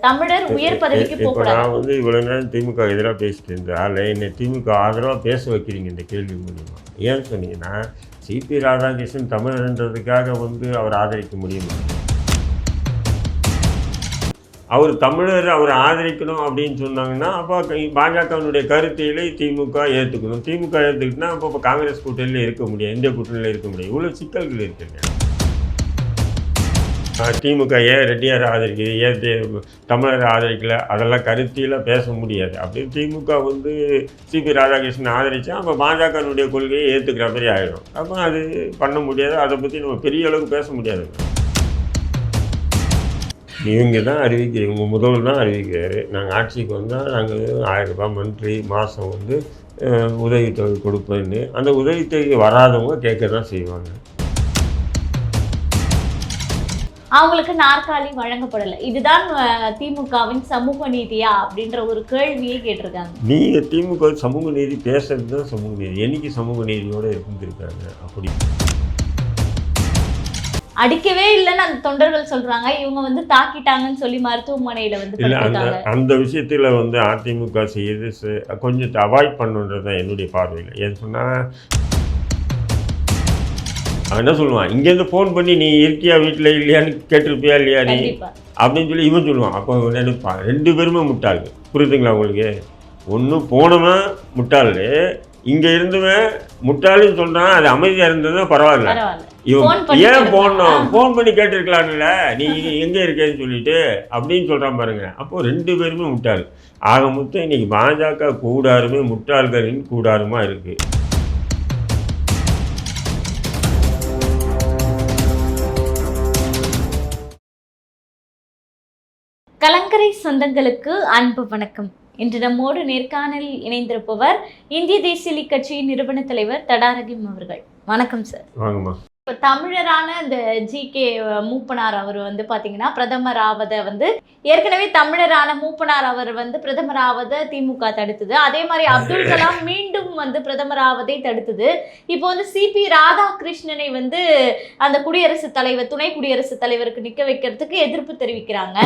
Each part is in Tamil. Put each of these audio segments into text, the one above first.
தமிழர் உயர் பதவிக்கு இப்போ நான் வந்து இவ்வளோ நேரம் திமுக எதிராக பேசிட்டு இருந்தால் என்னை திமுக ஆதரவாக பேச வைக்கிறீங்க இந்த கேள்வி மூலிமா ஏன்னு சொன்னீங்கன்னா சிபி ராதாகிருஷ்ணன் தமிழர்ன்றதுக்காக வந்து அவர் ஆதரிக்க முடியுமா? அவர் தமிழர் அவர் ஆதரிக்கணும் அப்படின்னு சொன்னாங்கன்னா அப்போ பாஜகவினுடைய கருத்தியலை திமுக ஏற்றுக்கணும் திமுக ஏற்றுக்கிட்டுனா அப்போ காங்கிரஸ் கூட்டணியில் இருக்க முடியும் இந்திய கூட்டணியில் இருக்க முடியும். இவ்வளோ சிக்கல்கள் இருக்குங்க. திமுக ஏன் ரெட்டியார் ஆதரிக்குது? ஏன் தமிழர் ஆதரிக்கல? அதெல்லாம் கருத்தியில் பேச முடியாது. அப்படின்னு திமுக வந்து சிபி ராதாகிருஷ்ணன் ஆதரிச்சா அப்போ பாஜகனுடைய கொள்கையை ஏற்றுக்கிற மாதிரி ஆகிடும் அப்போ அது பண்ண முடியாது. அதை பற்றி நம்ம பெரிய அளவுக்கு பேச முடியாது. இவங்க தான் அறிவிக்க இவங்க முதல்வர் தான் அறிவிக்கிறாரு. நாங்கள் ஆட்சிக்கு வந்தால் நாங்கள் ஆயிரம் ரூபாய் மந்த்லி மாதம் வந்து உதவித்தொகை கொடுப்பேன்னு. அந்த உதவித்தொகை வராதவங்க கேட்க தான் செய்வாங்க. அவங்களுக்கு நாற்காலி வழங்கப்படல. இதுதான் திமுகவின் சமூக நீதியா அப்படின்ற ஒரு கேள்வியை கேட்டிருக்காங்க. நீங்கள் திமுக சமூக நீதி பேசுறது தான் சமூக நீதி. என்னைக்கு சமூக நீதியோடு இருந்திருக்காங்க அப்படி. அடிக்கவே இல்லைன்னு அந்த தொண்டர்கள் சொல்றாங்க. இவங்க வந்து தாக்கிட்டாங்கன்னு சொல்லி மருத்துவமனையில வந்து இல்லை அந்த அந்த விஷயத்தில் வந்து அதிமுக செய்யுது ச- கொஞ்சம் அவாய்ட் பண்ணுன்றது தான் என்னுடைய பார்வையில். ஏன்னு சொன்னால் அவன் என்ன சொல்லுவான்? இங்கேருந்து ஃபோன் பண்ணி நீ இருக்கியா வீட்டில் இல்லையான்னு கேட்டிருப்பியா இல்லையா நீ? அப்படின்னு சொல்லி இவன் சொல்லுவான். அப்போ ரெண்டு பேருமே முட்டாள் புரியுதுங்களா உங்களுக்கு? ஒன்று போனவன் முட்டாள் இங்கே இருந்தவன் முட்டாளுன்னு சொல்கிறான் அது அமைதியாக இருந்ததுன்னா பரவாயில்ல. இவன் ஏன். போடணும் ஃபோன் பண்ணி கேட்டிருக்கலாம்ல. நீ எங்கே இருக்கேன்னு சொல்லிட்டு அப்படின்னு சொல்கிறான் பாருங்க. அப்போ ரெண்டு பேருமே முட்டாள். ஆக மொத்தம் இன்னைக்கு பாஜக கூடாருமே முட்டாள்களின் கூடாருமா இருக்கு. கலங்கரை சொந்தங்களுக்கு அன்பு வணக்கம். இன்று நம்மோடு நேர்காணலில் இணைந்திருப்பவர் இந்திய தேசிய கட்சியின் நிறுவன தலைவர் தடாரகிம் அவர்கள். வணக்கம் சார். இப்போ தமிழரான இந்த ஜி கே மூப்பனார் அவர் வந்து பார்த்தீங்கன்னா பிரதமர் ஆவதை வந்து ஏற்கனவே தமிழரான மூப்பனார் அவர் வந்து பிரதமர் ஆவதை திமுக தடுத்தது. அதே மாதிரி அப்துல் கலாம் மீண்டும் வந்து பிரதமர் ஆவதை தடுத்தது. இப்போ வந்து சிபி ராதாகிருஷ்ணனை வந்து அந்த குடியரசுத் தலைவர் துணை குடியரசுத் தலைவருக்கு நிக்க வைக்கிறதுக்கு எதிர்ப்பு தெரிவிக்கிறாங்க.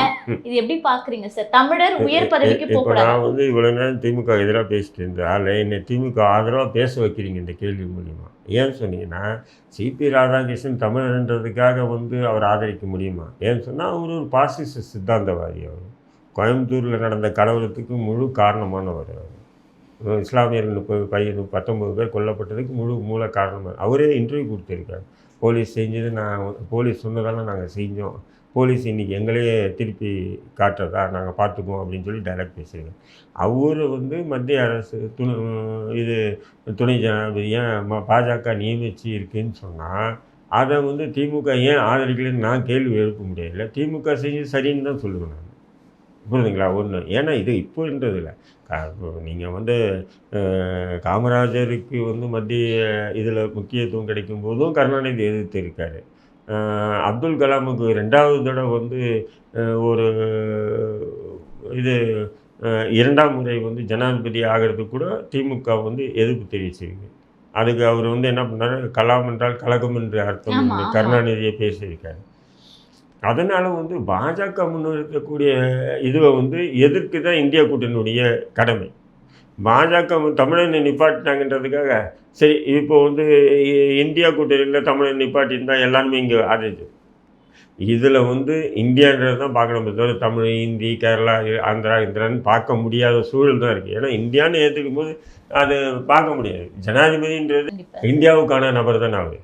இது எப்படி பாக்குறீங்க சார்? தமிழர் உயர் பதவிக்கு போகக்கூடாது. நான் வந்து இவ்வளோ நேரம் திமுக எதிராக பேசிட்டு இருந்தால் என்னை திமுக ஆதரவாக பேச வைக்கிறீங்க இந்த கேள்வி மூலிமா ஏன்னு சொன்னீங்கன்னா சிபி ராதாகிருஷ்ணன் தமிழர்ன்றதுக்காக வந்து அவர் ஆதரிக்க முடியுமா? ஏன்னு சொன்னால் அவர் ஒரு பாசிச சித்தாந்தவாதி அவர். கோயம்புத்தூரில் நடந்த கலவரத்துக்கு முழு காரணமானவர் அவர். இஸ்லாமியர்கள் முப்பது பையன் பத்தொம்பது பேர் கொல்லப்பட்டதுக்கு முழு மூல காரணமாக அவரே இன்டர்வியூ கொடுத்துருக்காரு. போலீஸ் செஞ்சது நான் போலீஸ் சொன்னதால நாங்கள் செஞ்சோம். போலீஸ் இன்றைக்கி எங்களையே திருப்பி காட்டுறதா நாங்கள் பார்த்துக்குவோம் அப்படின்னு சொல்லி டைரக்ட் பேசியிருக்கேன் அவர் வந்து மத்திய அரசு துணை இது துணை ஜனாதிபதியாக ஏன் ம பாஜக நியமிச்சு இருக்குன்னு சொன்னால் அதை வந்து திமுக ஏன் ஆதரிக்கலைன்னு நான் கேள்வி எழுப்ப முடியல. திமுக செஞ்சு சரின்னு தான் சொல்லுவேன் நான். புரியுதுங்களா ஒன்று ஏன்னா இது இப்போன்றது இல்லை. நீங்கள் வந்து காமராஜருக்கு வந்து மத்திய இதில் முக்கியத்துவம் கிடைக்கும் போதும் கருணாநிதி எதிர்த்து இருக்காரு. அப்துல் கலாமுக்கு ரெண்டாவது தடவை வந்து ஒரு இது இரண்டாம் முறை வந்து ஜனாதிபதி ஆகிறதுக்கு கூட திமுக வந்து எதிர்ப்பு தெரிவிச்சிருக்கு. அதுக்கு அவர் வந்து என்ன பண்ணாரு? கலாம் என்றால் கலகம் என்று அர்த்தம். கருணாநிதியை பேசியிருக்காரு. அதனால் வந்து பாஜக முன்னிறுத்தக்கூடிய இதுவை வந்து எதிர்க்கு தான் இந்தியா கூட்டணியுடைய கடமை. பாஜக தமிழனை நிப்பாட்டினாங்கன்றதுக்காக சரி இப்போ வந்து இந்தியா கூட்டணியில் தமிழன் நிப்பாட்டியிருந்தா எல்லாருமே இங்கே ஆதரிச்சு இதில் வந்து இந்தியான்றது தான் பார்க்கணும். தவிர தமிழ் இந்தி கேரளா ஆந்திரா இந்திரான்னு பார்க்க முடியாத சூழல் தான் இருக்குது ஏன்னா இந்தியான்னு ஏற்றுக்கும் போது அது பார்க்க முடியாது. ஜனாதிபதின்றது இந்தியாவுக்கான நபர் தானே அவர்.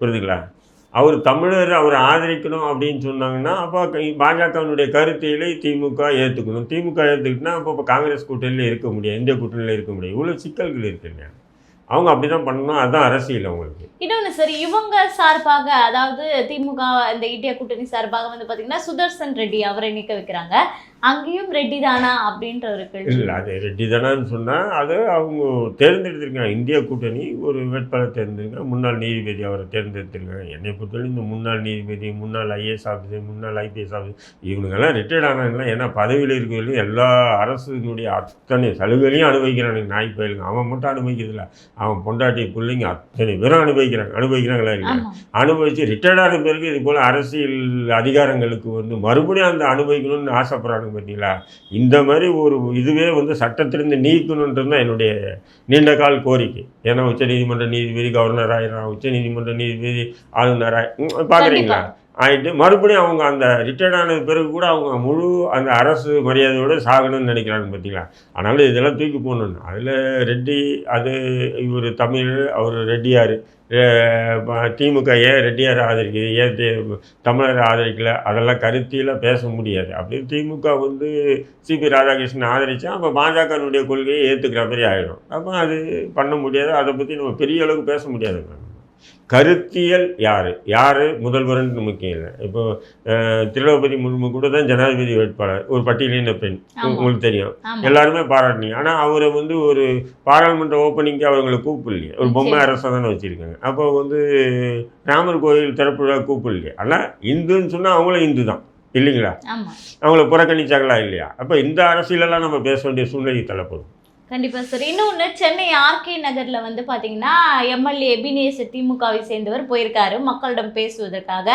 புரியுதுங்களா? அவர் தமிழர் அவரை ஆதரிக்கணும் அப்படின்னு சொன்னாங்கன்னா அப்போ பாஜகவினுடைய கருத்தையிலே திமுக ஏற்றுக்கணும் திமுக ஏற்றுக்கிட்டுனா அப்போ இப்போ காங்கிரஸ் கூட்டணியில் இருக்க முடியும் இந்திய கூட்டணியில் இருக்க முடியும் இவ்வளோ சிக்கல்கள் இருக்குங்க அவங்க அப்படி தான் பண்ணணும். அதுதான் அரசியல் அவங்களுக்கு. இன்னொன்று சரி இவங்க சார்பாக அதாவது திமுக இந்த இந்தியா கூட்டணி சார்பாக வந்து பார்த்தீங்கன்னா சுதர்சன் ரெட்டி அவரை நிற்க வைக்கிறாங்க. அங்கேயும் ரெட்டி தானா அப்படின்ற ஒரு கேள்வி. இல்லை அது ரெட்டி தானான்னு சொன்னால் அது அவங்க தேர்ந்தெடுத்திருக்காங்க. இந்தியா கூட்டணி ஒரு வேட்பாளர் தேர்ந்தெடுக்காங்க முன்னாள் நீதிபதி அவரை தேர்ந்தெடுத்திருக்காங்க. என்னை பொறுத்தவரை இந்த முன்னாள் நீதிபதி முன்னாள் ஐஏஎஸ் ஆஃபீஸர் முன்னாள் ஐபிஎஸ் ஆஃபீஸர் இவனுங்கெல்லாம் ரிட்டையர்ட் ஆனாங்கன்னா ஏன்னா பதவியில் இருக்கிறவங்களும் எல்லா அரசுடைய அத்தனை சலுகைகளையும் அனுபவிக்கிறானுங்க. நாய் பயலுங்க. அவன் மட்டும் அனுபவிக்கிறதில்ல. அவன் பொண்டாட்டி பிள்ளைங்க அத்தனை பேரும் அனுபவிக்கிறாங்க. அனுபவிக்கிறாங்களா இல்லையா? ஆமா. அனுபவித்து ரிட்டையர்ட் ஆன பிறகு இது போல் அரசியல் அதிகாரங்களுக்கு வந்து மறுபடியும் அந்த அனுபவிக்கணும்னு ஆசைப்படுறாங்க பார்த்தீங்களா? இந்த மாதிரி ஒரு இதுவே வந்து சட்டத்திலிருந்து நீக்கணுன்றது தான் என்னுடைய நீண்ட கால் கோரிக்கை. ஏன்னா உச்சநீதிமன்ற நீதிபதி கவர்னர் ஆயிரம் உச்சநீதிமன்ற நீதிபதி ஆளுநராக பார்க்குறீங்களா? ஆயிட்டு மறுபடியும் அவங்க அந்த ரிட்டையர்ட் ஆனது பிறகு கூட அவங்க முழு அந்த அரசு மரியாதையோடு சாகணும்னு நினைக்கிறாங்க பார்த்தீங்களா? அதனால் இதெல்லாம் தூக்கி போடணும் அதில் ரெட்டி அது இவர் தமிழ் அவர் ரெட்டியார். திமுக ஏன் ரெட்டியார் ஆதரிக்குது ஏன் தமிழர் ஆதரிக்கல அதெல்லாம் கருத்தியில் பேச முடியாது. அப்படி திமுக வந்து சிபி ராதாகிருஷ்ணன் ஆதரித்தா அப்போ பாஜகனுடைய கொள்கையை ஏற்றுக்கிற மாதிரி ஆகிடும் அப்போ அது பண்ண முடியாது. அதை பற்றி நம்ம பெரிய அளவுக்கு பேச முடியாது. கருத்தியல் யார்? யார்? முதல்வர்னு முக்கியம் இல்லை இப்போ திரௌபதி முர்மு கூட தான் ஜனாதிபதி வேட்பாளர். ஒரு பட்டியலின பெண். உங்களுக்கு தெரியும். எல்லாருமே பாராட்டினீங்க. ஆனால் அவரை வந்து ஒரு பாராளுமன்ற ஓப்பனிங்க்கு அவங்களை கூப்பிடலையே. ஒரு பொம்மை அரசை தானே வச்சுருக்காங்க. அப்போ வந்து ராமர் கோயில் திறப்பு கூப்பிடலையே. ஆனால் இந்துன்னு சொன்னால் அவங்களும் இந்து தான். இல்லைங்களா? அவங்கள புறக்கணிச்சாங்களா இல்லையா? அப்போ இந்த அரசியலெல்லாம் நம்ம பேச வேண்டிய சூழ்நிலை தள்ளப்படும் கண்டிப்பா சார். இன்னொன்று சென்னை ஆர்கே நகர்ல வந்து பாத்தீங்கன்னா எம்எல்ஏ எபினேசர் திமுகவை சேர்ந்தவர் போயிருக்காரு. மக்களிடம் பேசுவதற்காக.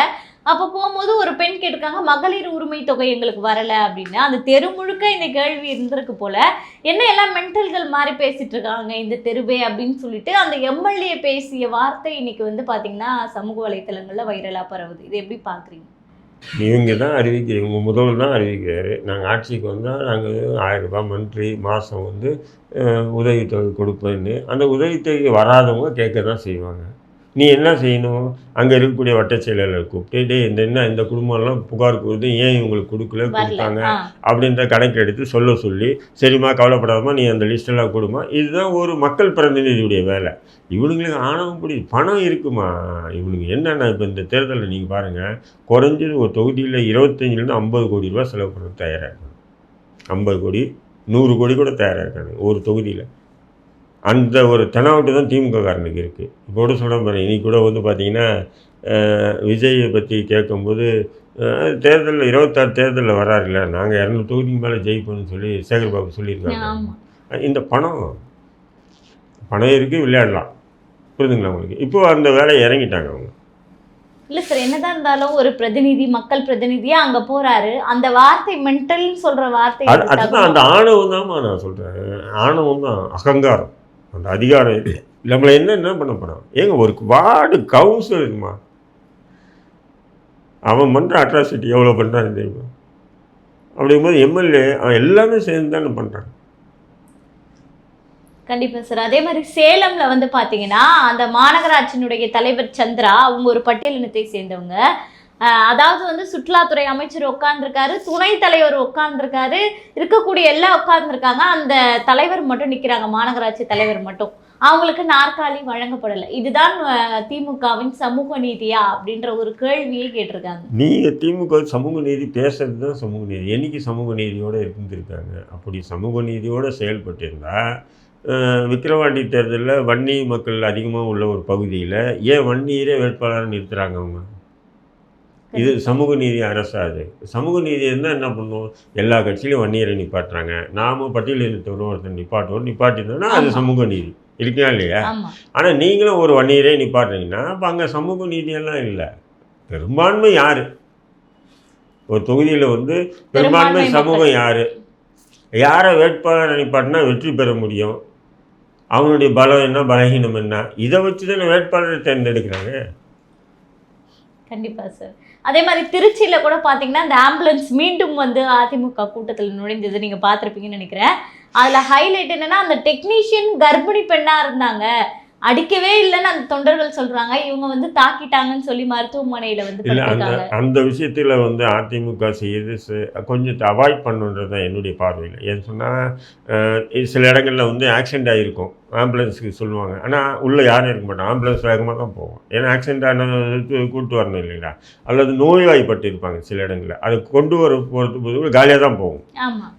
அப்போ போகும்போது ஒரு பெண் கேட்டிருக்காங்க மகளிர் உரிமை தொகை எங்களுக்கு வரல அப்படின்னு. அந்த தெரு முழுக்க இந்த கேள்வி இருந்திருக்கு போல. என்ன எல்லாம் மென்டல்கள் மாதிரி பேசிட்டு இருக்காங்க இந்த தெருவே அப்படின்னு சொல்லிட்டு அந்த எம்எல்ஏ பேசிய வார்த்தை இன்னைக்கு வந்து பாத்தீங்கன்னா சமூக வலைத்தளங்கள்ல வைரலா பரவுது. இது எப்படி பாக்குறீங்க? இவங்க தான் அறிவிக்கிறீங்க உங்கள் முதல்வர் தான் அறிவிக்கிறாரு. நாங்கள் ஆட்சிக்கு வந்தால் நாங்கள் ஆயிரம் ரூபாய் மந்த்லி மாதம் வந்து உதவித்தொகை கொடுப்பேன்னு அந்த உதவித்தொகை வராதவங்க கேட்க தான் செய்வாங்க. நீ என்ன செய்யணும்? அங்கே இருக்கக்கூடிய வட்டச் செயலாளரை கூப்பிட்டு டேய் இந்த என்ன இந்த குடும்பம்லாம் புகார் கொடுத்து ஏன் இவங்களுக்கு கொடுக்கல கொடுத்தாங்க? அப்படின்ற கணக்கு எடுத்து சொல்ல சொல்லி சரிம்மா கவலைப்படாதம்மா நீ அந்த லிஸ்ட்டெல்லாம் கொடுமா இதுதான் ஒரு மக்கள் பிரதிநிதியுடைய வேலை. இவனுங்களுக்கு ஆணவம் பிடிக்கும் பணம் இருக்குமா? இவனுங்க என்னென்ன இப்போ இந்த தேர்தலில் நீங்கள் பாருங்கள் குறைஞ்சது ஒரு தொகுதியில் இருபத்தஞ்சிலேருந்து ஐம்பது கோடி ரூபாய் செலவு பண்ண தயாராக ஐம்பது கோடி நூறு கோடி கூட தயாராக இருக்காங்க ஒரு தொகுதியில். அந்த ஒரு தெனாவட்டு தான் திமுக காரனுக்கு இருக்குது இப்போ கூட சொல்ல பாருங்க கூட வந்து பார்த்தீங்கன்னா விஜயை பற்றி கேட்கும்போது தேர்தலில் இருபத்தாறு தேர்தலில் வராருல்ல நாங்கள் இரநூறு தொகுதிக்கு மேலே ஜெயிப்போம்னு சொல்லி சேகர் பாபு சொல்லியிருக்காங்க இந்த பணம் பணம் இருக்குது விளையாடலாம். புரியுதுங்களா உங்களுக்கு? இப்போ அந்த வேலையை இறங்கிட்டாங்க அவங்க. இல்ல சார் என்னதான் இருந்தாலும் ஒரு பிரதிநிதி மக்கள் பிரதிநிதியா அங்க போறாரு. அந்த வார்த்தை மென்டல்னு சொல்ற வார்த்தை அது அதுதான் அந்த ஆணவம் தான்மா நான் சொல்கிறேன் ஆணவம் தான் அகங்காரம். அந்த அதிகாரம். இது நம்மளை என்ன என்ன பண்ண போகிறான் ஏங்க ஒரு வார்டு கவுன்சிலர் அவன் பண்ணுற அட்ராசிட்டி எவ்வளோ பண்ணுறான்னு தெரியுமா? அப்படிங்கும்போது எம்எல்ஏ அவன் எல்லாமே சேர்ந்து தானே பண்ணுறான் கண்டிப்பாக சார். அதே மாதிரி சேலம்ல வந்து பார்த்தீங்கன்னா அந்த மாநகராட்சியினுடைய தலைவர் சந்திரா அவங்க ஒரு பட்டியலினத்தை சேர்ந்தவங்க. அதாவது வந்து சுற்றுலாத்துறை அமைச்சர் உட்கார்ந்துருக்காரு துணைத் தலைவர் உட்கார்ந்துருக்காரு இருக்கக்கூடிய எல்லாம் உட்கார்ந்துருக்காங்க. அந்த தலைவர் மட்டும் நிற்கிறாங்க மாநகராட்சி தலைவர் மட்டும். அவங்களுக்கு நாற்காலி வழங்கப்படலை. இதுதான் திமுகவின் சமூக நீதியா அப்படின்ற ஒரு கேள்வியை கேட்டிருக்காங்க. நீங்கள் திமுக சமூக நீதி பேசுறது தான் சமூக நீதி. என்னைக்கு சமூக நீதியோடு இருந்திருக்காங்க? அப்படி சமூக நீதியோடு செயல்பட்டிருந்தா விக்கிரவாண்டி தேர்தலில் வன்னி மக்கள் அதிகமாக உள்ள ஒரு பகுதியில் ஏன் வன்னியரே வேட்பாளர் நிறுத்துகிறாங்க அவங்க? இது சமூக நீதி அரசா அது. சமூக நீதி இருந்தால் என்ன பண்ணுவோம் எல்லா கட்சியிலும் வன்னியரை நிப்பாட்டுறாங்க. நாம பட்டியலினத்தவரும் ஒருத்தர் நிப்பாட்டுவோம். நிப்பாட்டினோம்னா அது. சமூக நீதி. இருக்கா இல்லையா? ஆனால் நீங்களும் ஒரு வன்னியரே நிப்பாட்டுறீங்கன்னா அப்போ அங்கே சமூக நீதியெல்லாம் இல்லை. பெரும்பான்மை யார்? ஒரு தொகுதியில் வந்து பெரும்பான்மை சமூகம். யார்? யாரை வேட்பாளர் நிப்பாட்டினா வெற்றி பெற முடியும். அவனுடைய பலம் என்ன பலகீனம் என்ன? இதை வச்சு தானே வேட்பாளரை தேர்ந்தெடுக்கிறாங்க. கண்டிப்பா சார். அதே மாதிரி திருச்சியில் கூட பார்த்தீங்கன்னா அந்த ஆம்புலன்ஸ் மீண்டும் வந்து அதிமுக கூட்டத்தில் நுழைந்தது நீங்கள் பார்த்துருப்பீங்கன்னு நினைக்கிறேன். அதில் ஹைலைட் என்னென்னா அந்த டெக்னீஷியன் கர்ப்பிணி பெண்ணாக இருந்தாங்க. அடிக்கவே இல்லைன்னு அந்த தொண்டர்கள் சொல்றாங்க. இவங்க வந்து தாக்கிட்டாங்கன்னு சொல்லி மருத்துவமனையில வந்து இல்லை அந்த அந்த விஷயத்தில் வந்து அதிமுக செய்யுது கொஞ்சம் அவாய்ட் பண்ணுன்றது தான் என்னுடைய பார்வையில். ஏன்னு சொன்னால் சில இடங்களில் வந்து ஆக்சிடென்ட் ஆகிருக்கும் ஆம்புலன்ஸுக்கு சொல்லுவாங்க. ஆனால் உள்ளே யாரும் இருக்க மாட்டோம் ஆம்புலன்ஸ் வேகமாக தான் போகும். ஏன்னா ஆக்சிடென்ட் ஆனது கூட்டு வரணும் இல்லைங்களா? அல்லது நோய்வாய்ப்பட்டு இருப்பாங்க சில இடங்களில். அதை கொண்டு வர போகிறது போது காலியாக தான் போகும்.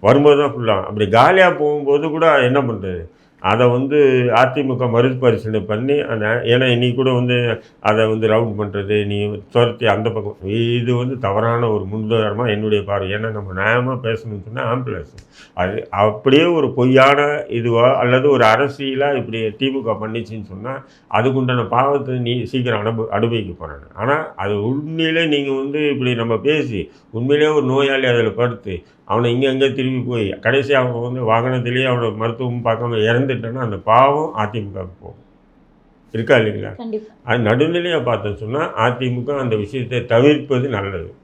வரும்போது தான் ஃபுல்லாக அப்படி காலியாக போகும்போது கூட என்ன பண்ணுறது அதை வந்து அதிமுக மறுபரிசீலனை பண்ணி அந்த ஏன்னா இன்னைக்கு கூட வந்து அதை வந்து ரவுண்ட் பண்ணுறது நீ துரத்தி அந்த பக்கம் இது வந்து தவறான ஒரு முன்னுதாரணமாக என்னுடைய பார்வை. ஏன்னா நம்ம நியாயமாக பேசணும்னு சொன்னால் ஆம்புலன்ஸ் அது அப்படியே ஒரு பொய்யான இதுவோ அல்லது ஒரு அரசியலாக இப்படி திமுக பண்ணிச்சின்னு சொன்னால் அதுக்குண்டான பாவத்தை நீ சீக்கிரம் அனுப அனுபவிக்க போகிறாங்க ஆனால் அது உண்மையிலே நீங்கள் வந்து இப்படி நம்ம பேசி உண்மையிலே ஒரு நோயாளி அதில் படுத்து அவனை இங்கே அங்கே திரும்பி போய் கடைசி அவன் வந்து வாகனத்திலேயே அவனை மருத்துவம் பார்க்காம இறந்துட்டான்னா அந்த பாவம் அதிமுகவுக்கு போகும். இருக்கா இல்லைங்களா? அது நடுநிலையாக பார்த்தோன்னு சொன்னால் அதிமுக அந்த விஷயத்தை தவிர்ப்பது நல்லது.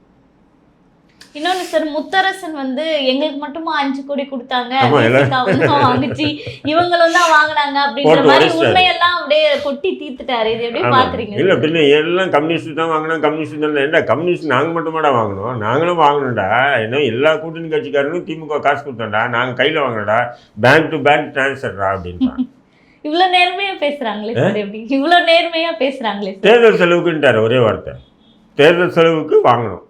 இன்னொன்னு சார் முத்தரசன் வந்து எங்களுக்கு மட்டுமா அஞ்சு கோடி கொடுத்தாங்க? வாங்குச்சு. இவங்களும் தான் வாங்குனாங்க அப்படின்ற மாதிரி. உண்மையெல்லாம் அப்படியே கொட்டி தீர்த்துட்டாரு. இது எப்படி. பாக்குறீங்க. இல்லை பின்ன எல்லாம் கம்யூனிஸ்ட் தான் வாங்கினோம் கம்யூனிஸ்ட் தான் என்ன கம்யூனிஸ்ட் நாங்கள் மட்டுமாடா வாங்கினோம் நாங்களும் வாங்கணும்டா. என்ன எல்லா கூட்டணி கட்சிக்காரங்களும் திமுக காசு கொடுத்தோம்டா. நாங்கள் கையில் வாங்கினடா பேங்க் டு பேங்க் ட்ரான்ஸ்ஃபர்டா அப்படின்றான் இவ்வளவு நேர்மையா பேசுறாங்களே சார் எப்படி? இவ்வளவு நேர்மையா பேசுறாங்களே சார் தேர்தல் செலவுக்குன்ட்டார் ஒரே வார்த்தை. தேர்தல் செலவுக்கு வாங்கணும்.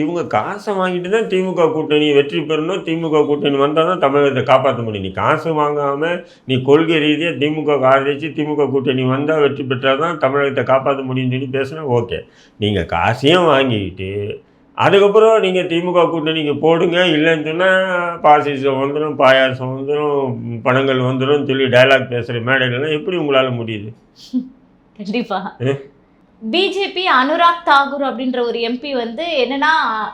இவங்க காசை வாங்கிட்டு தான் திமுக கூட்டணி வெற்றி பெறணும். திமுக கூட்டணி வந்தால் தான் தமிழகத்தை காப்பாற்ற முடியும். நீ காசு வாங்காமல் நீ கொள்கை ரீதியாக திமுக ஆதரிச்சு திமுக கூட்டணி வந்தால் வெற்றி பெற்றால் தான் தமிழகத்தை காப்பாற்ற முடியும்னு சொல்லி பேசுனா ஓகே. நீங்கள் காசையும் வாங்கிக்கிட்டு அதுக்கப்புறம் நீங்கள் திமுக கூட்டணிக்கு போடுங்க. இல்லைன்னு சொன்னால் பாசிசம் வந்துடும் பாயாசம் வந்துடும் பணங்கள் வந்துடும் சொல்லி டயலாக் பேசுகிற மேடைகள்லாம் எப்படி உங்களால் முடியுது? கண்டிப்பா. ஏ? பிஜேபி அனுராக் தாகூர் அப்படின்ற ஒரு எம்பி வந்து என்னன்னா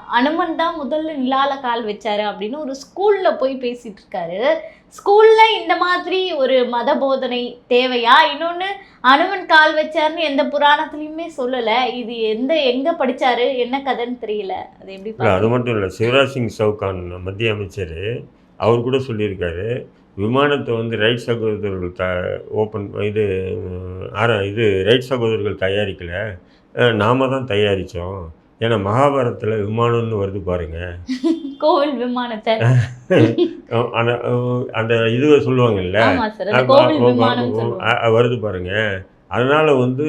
அனுமன் தான் முதல்ல நிலால கால் வச்சாரு அப்படின்னு ஒரு ஸ்கூல்ல போய் பேசிட்டு இருக்காரு. ஸ்கூல்ல இந்த மாதிரி ஒரு மத போதனை தேவையா? இன்னொன்னு அனுமன் கால் வச்சாருன்னு எந்த புராணத்துலயுமே சொல்லல. இது எந்த எங்க படிச்சாரு? என்ன கதைன்னு தெரியல. அது எப்படி அது மட்டும் இல்லை. சிவராஜ் சிங் சவுகான் மத்திய அமைச்சர் அவர் கூட சொல்லியிருக்காரு. விமானத்தை வந்து ரைட் சகோதரர்கள் த ஓப்பன் இது ஆர இது ரைட் சகோதரர்கள் தயாரிக்கல. நாம தான் தயாரித்தோம் ஏன்னா மகாபாரதத்தில் விமானம்னு வருது பாருங்க. கோவில் விமானத்தை. அந்த இதுவை சொல்லுவாங்கல்ல. வருது பாருங்க. அதனால் வந்து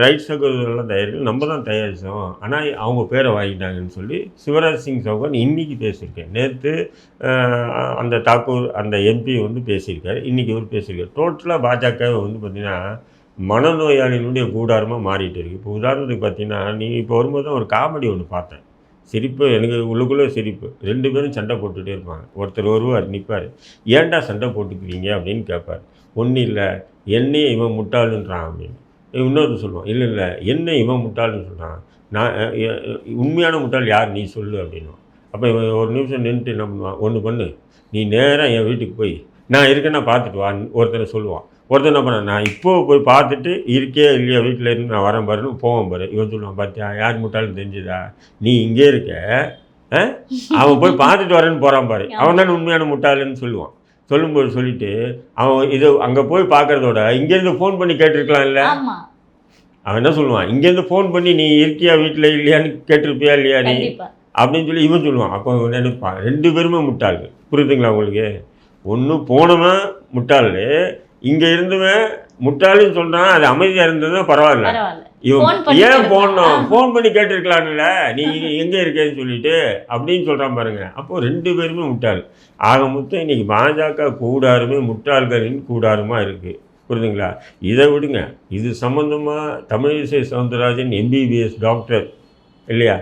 ரைட் சகோதரர்கள்லாம் தயாரிக்கல. நம்ம தான் தயாரித்தோம் ஆனால் அவங்க பேரை வாங்கிட்டாங்கன்னு சொல்லி சிவராஜ் சிங் சௌகான் இன்றைக்கி பேசியிருக்கேன் நேற்று அந்த தாக்கூர் அந்த எம்பி வந்து பேசியிருக்காரு. இன்றைக்கி ஒரு பேசியிருக்காரு. டோட்டலாக பாஜக வந்து பார்த்திங்கன்னா மனநோயாளிகளுடைய கூடாரமாக மாறிட்டு இருக்குது இப்போ உதாரணத்துக்கு பார்த்தீங்கன்னா நீ இப்போ வரும்போது தான் ஒரு காமெடி ஒன்று பார்த்தேன். சிரிப்பு எனக்கு உள்ளுக்குள்ளே சிரிப்பு. ரெண்டு பேரும் சண்டை போட்டுகிட்டே இருப்பாங்க. ஒருத்தர் ஒருவர் நிற்பார் ஏன்டா சண்டை போட்டுக்கிறீங்க? அப்படின்னு கேட்பார் ஒன்றும் இல்லை என்னையே இவன் முட்டாளுன்றான் அப்படின்னு. இன்னொரு சொல்லுவான் இல்லை இல்லை என்ன இவன் முட்டாள்னு சொல்கிறான் நான் உண்மையான முட்டாள் யார்? நீ சொல்லு அப்படின்னுவான். அப்போ இவன் ஒரு நிமிஷம் நின்றுட்டு என்ன பண்ணுவான்? ஒன்று பண்ணு. நீ நேராக என் வீட்டுக்கு போய் நான் இருக்கேன்னா பார்த்துட்டு வான்னு ஒருத்தனை சொல்லுவான். ஒருத்தன் என்ன பண்ணான்? நான் இப்போ போய் பார்த்துட்டு இருக்கே இல்லையா? வீட்டில் இருந்து நான் வரேன் பாருன்னு போவேன் பாரு. இவன் சொல்லுவான் பார்த்தியா யார் முட்டாள்னு தெரிஞ்சுதா? நீ இங்கே இருக்க? அவன் போய் பார்த்துட்டு வரேன்னு போகிறான் பாரு. அவன் தானே உண்மையான முட்டாளுன்னு சொல்லுவான். சொல்லும்போது சொல்லிட்டு அவன் இது அங்கே போய் பார்க்கறதோட இங்கேருந்து ஃபோன் பண்ணி கேட்டிருக்கலாம்ல? ஆமா. அவன் என்ன சொல்லுவான்? இங்கேருந்து ஃபோன் பண்ணி நீ இருக்கியா வீட்டில் இல்லையான்னு கேட்டிருப்பியா இல்லையா நீ? அப்படின்னு சொல்லி இவன் சொல்லுவான். அப்போ நினைப்பான் ரெண்டு பேருமே முட்டாள்கள். புரியுதுங்களா உங்களுக்கு? ஒன்று போனவன் முட்டாள் இங்கே இருந்தவன் முட்டாளுன்னு சொல்கிறான் அது அமைதியாக இருந்ததுன்னா பரவாயில்ல. ஏன். போடணும் ஃபோன் பண்ணி கேட்டிருக்கலாம்ல. நீ எங்கே இருக்கேன்னு சொல்லிட்டு அப்படின்னு சொல்கிறான் பாருங்க. அப்போ ரெண்டு பேருமே முட்டாள். ஆக மொத்தம் இன்னைக்கு பாஜக கூடாருமே முட்டாள்களின் கூடாரமா இருக்குது புரியுதுங்களா? இதை விடுங்க. இது சம்மந்தமாக தமிழிசை சவுந்தரராஜன் எம்பிபிஎஸ் டாக்டர் இல்லையா?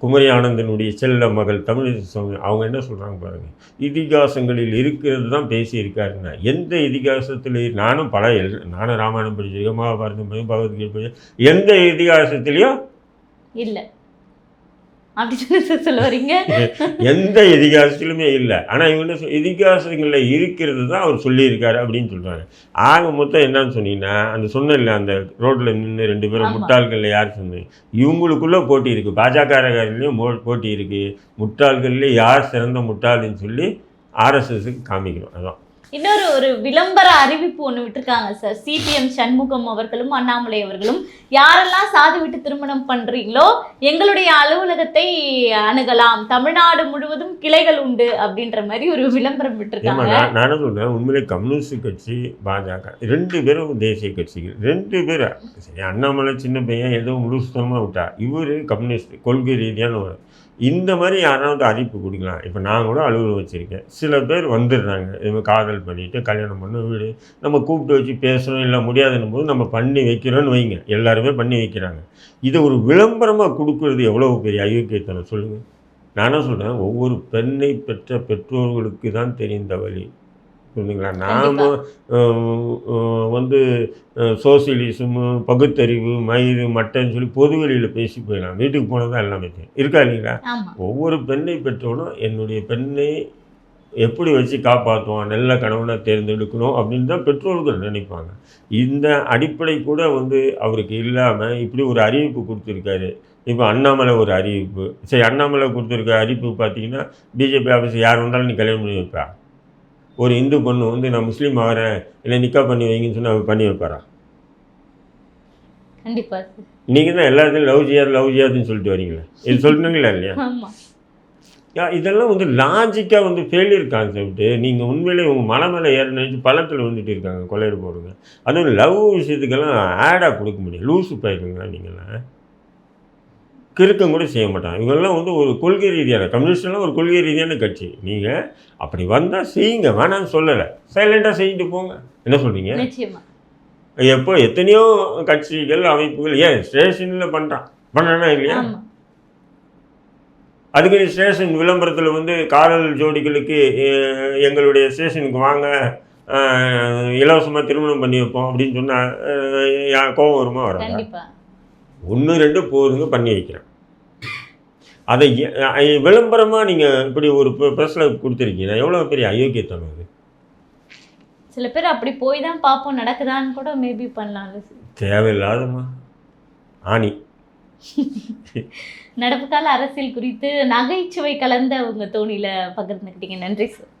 குமரி ஆனந்தனுடைய செல்ல மகள் தமிழிசை சவுந்தர அவங்க என்ன சொல்கிறாங்க பாருங்க? இதிகாசங்களில் இருக்கிறது தான் பேசியிருக்காருன்னா எந்த இதிகாசத்தில் நானும் பல எல் நானும் ராமாயணம் படிச்சிருக்கேன் மகாபாரதம் படி பகவத்கீதை படி எந்த இதிகாசத்துலேயும் இல்ல. அப்படி சொல்லி வரீங்க? எந்த இதிகாசத்திலுமே இல்லை. ஆனால் இவங்க சொல் இதிகாசங்களில் இருக்கிறது தான் அவர் சொல்லியிருக்காரு அப்படின்னு சொல்கிறாங்க ஆக மொத்தம் என்னன்னு சொன்னீங்கன்னா அந்த சொன்ன அந்த ரோட்டில் நின்று ரெண்டு பேரும். முட்டாள்களில் யார் சொன்னீங்க? இவங்களுக்குள்ளே போட்டி இருக்குது பாஜகக்காரர்கள்லையும் போட்டி இருக்குது முட்டாள்கள்லேயே யார் சிறந்த முட்டாள்னு சொல்லி ஆர்எஸ்எஸ்க்கு காமிக்கணும் அதான். இன்னொரு ஒரு விளம்பர அறிவிப்பு ஒன்று விட்டுருக்காங்க சார் சிபிஎம் சண்முகம் அவர்களும் அண்ணாமலை அவர்களும். யாரெல்லாம் சாதி விட்டு திருமணம் பண்றீங்களோ எங்களுடைய அலுவலகத்தை அணுகலாம். தமிழ்நாடு முழுவதும் கிளைகள் உண்டு அப்படின்ற மாதிரி ஒரு விளம்பரம் விட்டுருக்காங்க. நான் சொல்றேன். உண்மையிலே கம்யூனிஸ்ட் கட்சி பாஜக ரெண்டு பேரும் தேசிய கட்சிகள். ரெண்டு பேரும் சரி அண்ணாமலை சின்ன பையன் ஏதோ முழுசுத்தமாக விட்டா இவர் கம்யூனிஸ்ட் கொள்கை ரீதியான ஒரு இந்த மாதிரி யாராவது அறிவிப்பு கொடுக்கலாம். இப்போ நான் கூட அலுவலகம் வச்சுருக்கேன். சில பேர் வந்துடுறாங்க. இது காதல் பண்ணிட்டு கல்யாணம் பண்ண வீடு. நம்ம கூப்பிட்டு வச்சு பேசுகிறோம் இல்லை முடியாதுன்னு போது நம்ம பண்ணி வைக்கிறோன்னு வைங்க. எல்லாருமே பண்ணி வைக்கிறாங்க. இதை ஒரு விளம்பரமாக கொடுக்கறது எவ்வளோ பெரிய அயோக்கியத்தனம் சொல்லுங்கள் நானே சொல்கிறேன் ஒவ்வொரு பெண்ணை பெற்ற பெற்றோர்களுக்கு தான் தெரிந்த வழி. புரியுதுங்களா நாம் வந்து சோசியலிசம் பகுத்தறிவு மயிறு மட்டைன்னு சொல்லி பொதுவெளியில் பேசி போயிடலாம். வீட்டுக்கு போனால் தான் எல்லாமே தெரியும். இருக்கா இல்லைங்களா? ஒவ்வொரு பெண்ணை பெற்றோனும் என்னுடைய பெண்ணை எப்படி வச்சு காப்பாற்றுவோம் நல்ல கணவனை தேர்ந்தெடுக்கணும் அப்படின்னு தான் பெற்றோர்கள் நினைப்பாங்க. இந்த அடிப்படை கூட வந்து அவருக்கு இல்லாமல் இப்படி ஒரு அறிவிப்பு கொடுத்துருக்காரு. இப்போ அண்ணாமலை ஒரு அறிவிப்பு. சரி அண்ணாமலை கொடுத்துருக்க அறிவிப்பு பார்த்தீங்கன்னா பிஜேபி ஆஃபீஸ் யார் வந்தாலும் நீ கல்யாணம் பண்ணி வைப்பா. ஒரு இந்து பொண்ணு வந்து நான் முஸ்லீம் ஆகிறேன். இல்லை நிக்கா பண்ணி வைங்கன்னு சொன்னால் அவர் பண்ணி வைப்பாரா? கண்டிப்பா சார் நீங்கள் தான் எல்லாத்தையும் லவ் ஜியார் லவ் ஜியாதுன்னு சொல்லிட்டு வரீங்களே. இது சொல்லிட்டுங்களா இல்லையா? இதெல்லாம் வந்து லாஜிக்காக வந்து ஃபெயிலியர் கான்செப்ட்டு நீங்கள் உண்மையிலே உங்கள் மலை மேலே ஏற நினைச்சு பள்ளத்தில் வந்துட்டு இருக்காங்க கொள்ளையிட போடுங்க அதுவும் லவ் விஷயத்துக்கெல்லாம் ஆடாக கொடுக்க முடியும். லூசு பயிலுங்க நீங்களாம் கிறுக்கம் கூட செய்ய மாட்டாங்க. இவங்கெல்லாம் வந்து ஒரு கொள்கை ரீதியான கம்யூனிஸ்ட்லாம் ஒரு கொள்கை ரீதியான கட்சி. நீங்கள் அப்படி வந்தால் செய்யுங்க வேணாம்னு சொல்லலை. சைலண்டாக செஞ்சுட்டு போங்க. என்ன சொல்கிறீங்க எப்போ எத்தனையோ கட்சிகள் அமைப்புகள் ஏன் ஸ்டேஷனில் பண்ணுறான் பண்ணனா இல்லையா? அதுக்கு நீ ஸ்டேஷன் விளம்பரத்தில் வந்து காதல் ஜோடிகளுக்கு எங்களுடைய ஸ்டேஷனுக்கு வாங்க இலவசமாக திருமணம் பண்ணி வைப்போம் அப்படின்னு சொன்னால் கோபம் வருமா வராதா? ஒன்று ரெண்டு போதுங்க பண்ணி வைக்கிறேன். அதை விளம்பரமாக நீங்கள் இப்படி ஒரு ப்ரெஸ்ஸில் கொடுத்துருக்கீங்க எவ்வளோ பெரிய அயோக்கியத்தனம் அது சில பேர் அப்படி போய் தான் பார்ப்போம் நடக்குதான்னு கூட மேபி பண்ணலாம்ல சார் தேவையில்லாதம்மா. ஆணி. நடப்பு கால அரசியல் குறித்து நகைச்சுவை கலந்த உங்க தோணியில பகிர்ந்துக்கிட்டீங்க. நன்றி சார்